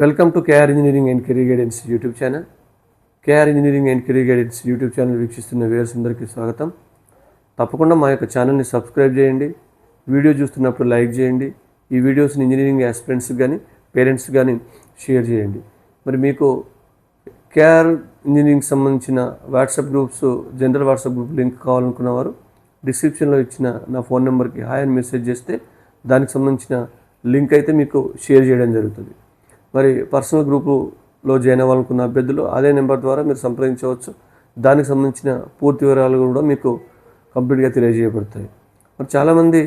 Welcome to KR engineering and career guidance YouTube channel. KR engineering and career guidance YouTube channel వీక్షిస్తున్న viewers అందరికీ స్వాగతం. తప్పకుండా మా యొక్క ఛానల్ని సబ్స్క్రైబ్ చేయండి. వీడియో చూస్తున్నప్పుడు లైక్ చేయండి. ఈ వీడియోస్ని ఇంజనీరింగ్ ఆస్పిరెంట్స్కి కానీ పేరెంట్స్ కానీ షేర్ చేయండి. మరి మీకు కేఆర్ ఇంజనీరింగ్ సంబంధించిన WhatsApp groups general WhatsApp group link కావాలనుకున్న వారు డిస్క్రిప్షన్లో ఇచ్చిన నా ఫోన్ నెంబర్కి హాయ్ అని మెసేజ్ చేస్తే దానికి సంబంధించిన లింక్ అయితే మీకు షేర్ చేయడం జరుగుతుంది. మరి పర్సనల్ గ్రూపులో జాయిన్ అవ్వాలనుకున్న అభ్యర్థులు అదే నెంబర్ ద్వారా మీరు సంప్రదించవచ్చు. దానికి సంబంధించిన పూర్తి వివరాలు కూడా మీకు కంప్లీట్గా తెలియజేయబడతాయి. మరి చాలామంది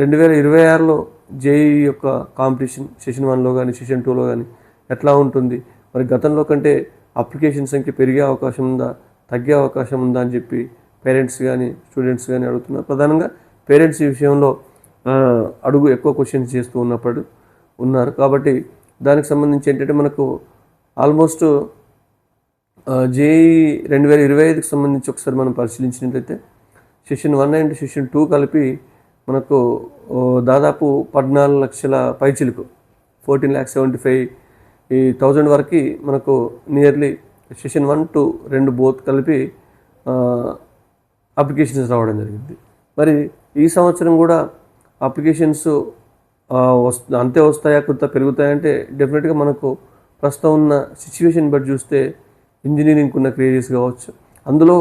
రెండు వేల ఇరవై ఆరులో జేఈ యొక్క కాంపిటీషన్ సెషన్ వన్లో కానీ సెషన్ టూలో కానీ ఎట్లా ఉంటుంది? మరి గతంలో కంటే అప్లికేషన్ సంఖ్య పెరిగే అవకాశం ఉందా? తగ్గే అవకాశం ఉందా అని చెప్పి పేరెంట్స్ కానీ స్టూడెంట్స్ కానీ అడుగుతున్నారు. ప్రధానంగా పేరెంట్స్ ఈ విషయంలో అడుగు ఎక్కువ క్వశ్చన్స్ చేస్తూ ఉన్నప్పుడు ఉన్నారు. కాబట్టి దానికి సంబంధించి ఏంటంటే మనకు ఆల్మోస్ట్ జేఈ రెండు వేల ఇరవై ఐదుకి సంబంధించి ఒకసారి మనం పరిశీలించినట్లయితే session one and session two కలిపి మనకు దాదాపు పద్నాలుగు లక్షల పైచిలుకు ఫోర్టీన్ ల్యాక్ సెవెంటీ ఫైవ్ ఈ థౌజండ్ వరకు మనకు నియర్లీ సెషన్ వన్ టు రెండు బోత్ కలిపి అప్లికేషన్స్ రావడం జరిగింది. మరి ఈ సంవత్సరం కూడా అప్లికేషన్స్ అంతే వస్తాయా కొంత పెరుగుతాయంటే డెఫినెట్గా మనకు ప్రస్తుతం ఉన్న సిచ్యువేషన్ బట్టి చూస్తే ఇంజనీరింగ్ ఉన్న క్రేజెస్ కావచ్చు. అందులో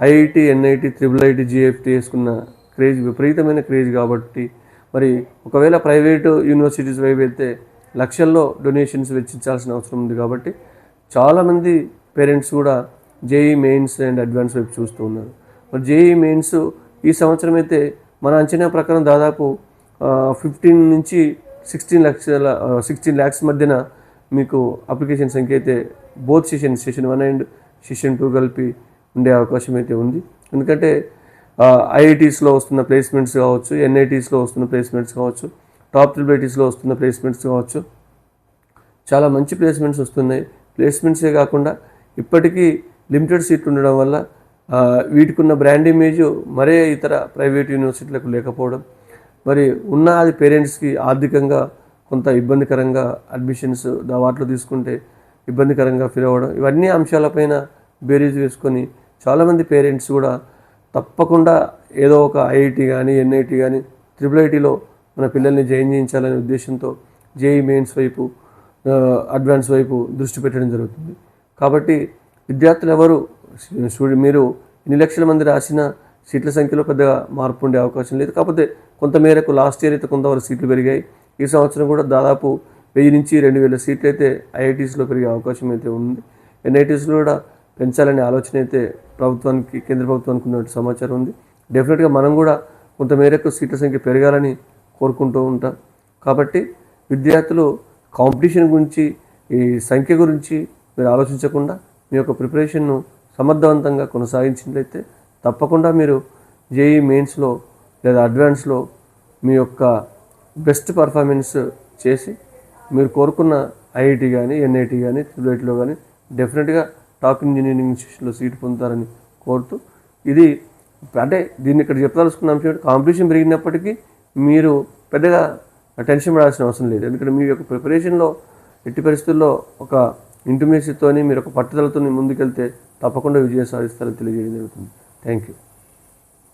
IIT NIT triple IT GFT వేసుకున్న క్రేజ్ విపరీతమైన క్రేజ్ కాబట్టి మరి ఒకవేళ ప్రైవేటు యూనివర్సిటీస్ వైపు వెళ్తే లక్షల్లో డొనేషన్స్ వెచ్చించాల్సిన అవసరం ఉంది కాబట్టి చాలామంది పేరెంట్స్ కూడా జేఈ మెయిన్స్ అండ్ అడ్వాన్స్ వైపు చూస్తూ ఉన్నారు. మరి జేఈ మెయిన్స్ ఈ సంవత్సరం అయితే మన అంచనా ప్రకారం దాదాపు ఫిఫ్టీన్ నుంచి సిక్స్టీన్ లక్షల సిక్స్టీన్ ల్యాక్స్ మధ్యన మీకు అప్లికేషన్ సంఖ్య అయితే both session session one and session two కలిపి ఉండే అవకాశం అయితే ఉంది. ఎందుకంటే ఐఐటీస్లో వస్తున్న ప్లేస్మెంట్స్ కావచ్చు ఎన్ఐటీస్లో వస్తున్న ప్లేస్మెంట్స్ కావచ్చు టాప్ ట్రిబిలిటీస్లో వస్తున్న ప్లేస్మెంట్స్ కావచ్చు చాలా మంచి ప్లేస్మెంట్స్ వస్తున్నాయి. ప్లేస్మెంట్సే కాకుండా ఇప్పటికీ లిమిటెడ్ సీట్లు ఉండడం వల్ల వీటికున్న వీటికి ఉన్న బ్రాండ్ ఇమేజ్ మరే ఇతర ప్రైవేట్ యూనివర్సిటీలకు లేకపోవడం మరి ఉన్న అది పేరెంట్స్కి ఆర్థికంగా కొంత ఇబ్బందికరంగా అడ్మిషన్స్ దావాట్లు వాటిలో తీసుకుంటే ఇబ్బందికరంగా ఫీల్ అవ్వడం ఇవన్నీ అంశాలపైన బేరీజ్ వేసుకొని చాలామంది పేరెంట్స్ కూడా తప్పకుండా ఏదో ఒక ఐఐటి కానీ ఎన్ఐటి కానీ ట్రిపుల్ ఐటీలో మన పిల్లల్ని జాయిన్ చేయించాలనే ఉద్దేశంతో జేఈ మెయిన్స్ వైపు అడ్వాన్స్ వైపు దృష్టి పెట్టడం జరుగుతుంది. కాబట్టి విద్యార్థులు ఎవరు? స్టూడెంట్ మీరు ఎన్ని లక్షల మంది రాసిన సీట్ల సంఖ్యలో పెద్దగా మార్పు ఉండే అవకాశం లేదు. కాకపోతే కొంత మేరకు లాస్ట్ ఇయర్ అయితే కొంతవరకు సీట్లు పెరిగాయి. ఈ సంవత్సరం కూడా దాదాపు వెయ్యి నుంచి రెండు వేల సీట్లు అయితే ఐఐటీస్లో పెరిగే అవకాశం అయితే ఉంది. ఎన్ఐటీస్లో కూడా పెంచాలనే ఆలోచన అయితే ప్రభుత్వానికి కేంద్ర ప్రభుత్వానికి ఉన్నట్టు సమాచారం ఉంది. డెఫినెట్గా మనం కూడా కొంతమేరకు సీట్ల సంఖ్య పెరగాలని కోరుకుంటూ ఉంటాం. కాబట్టి విద్యార్థులు కాంపిటీషన్ గురించి ఈ సంఖ్య గురించి మీరు ఆలోచించకుండా మీ యొక్క ప్రిపరేషన్ను సమర్థవంతంగా కొనసాగించినట్లయితే తప్పకుండా మీరు జేఈ మెయిన్స్లో లేదా అడ్వాన్స్లో మీ యొక్క బెస్ట్ పర్ఫార్మెన్స్ చేసి మీరు కోరుకున్న ఐఐటి కానీ ఎన్ఐటి కానీ త్రిబులైట్లో కానీ డెఫినెట్గా టాప్ ఇంజనీరింగ్ ఇన్స్టిట్యూషన్లో సీట్ పొందుతారని కోరుతూ ఇది అంటే దీన్ని ఇక్కడ చెప్పదలుచుకున్న అంశం కాంపిటీషన్ పెరిగినప్పటికీ మీరు పెద్దగా టెన్షన్ పడాల్సిన అవసరం లేదు. ఎందుకంటే మీ యొక్క ప్రిపరేషన్లో ఎట్టి పరిస్థితుల్లో ఒక ఇంటిమేసీతోని మీరు ఒక పట్టుదలతో ముందుకెళ్తే తప్పకుండా విజయం సాధిస్తారని తెలియజేయడం జరుగుతుంది. Thank you.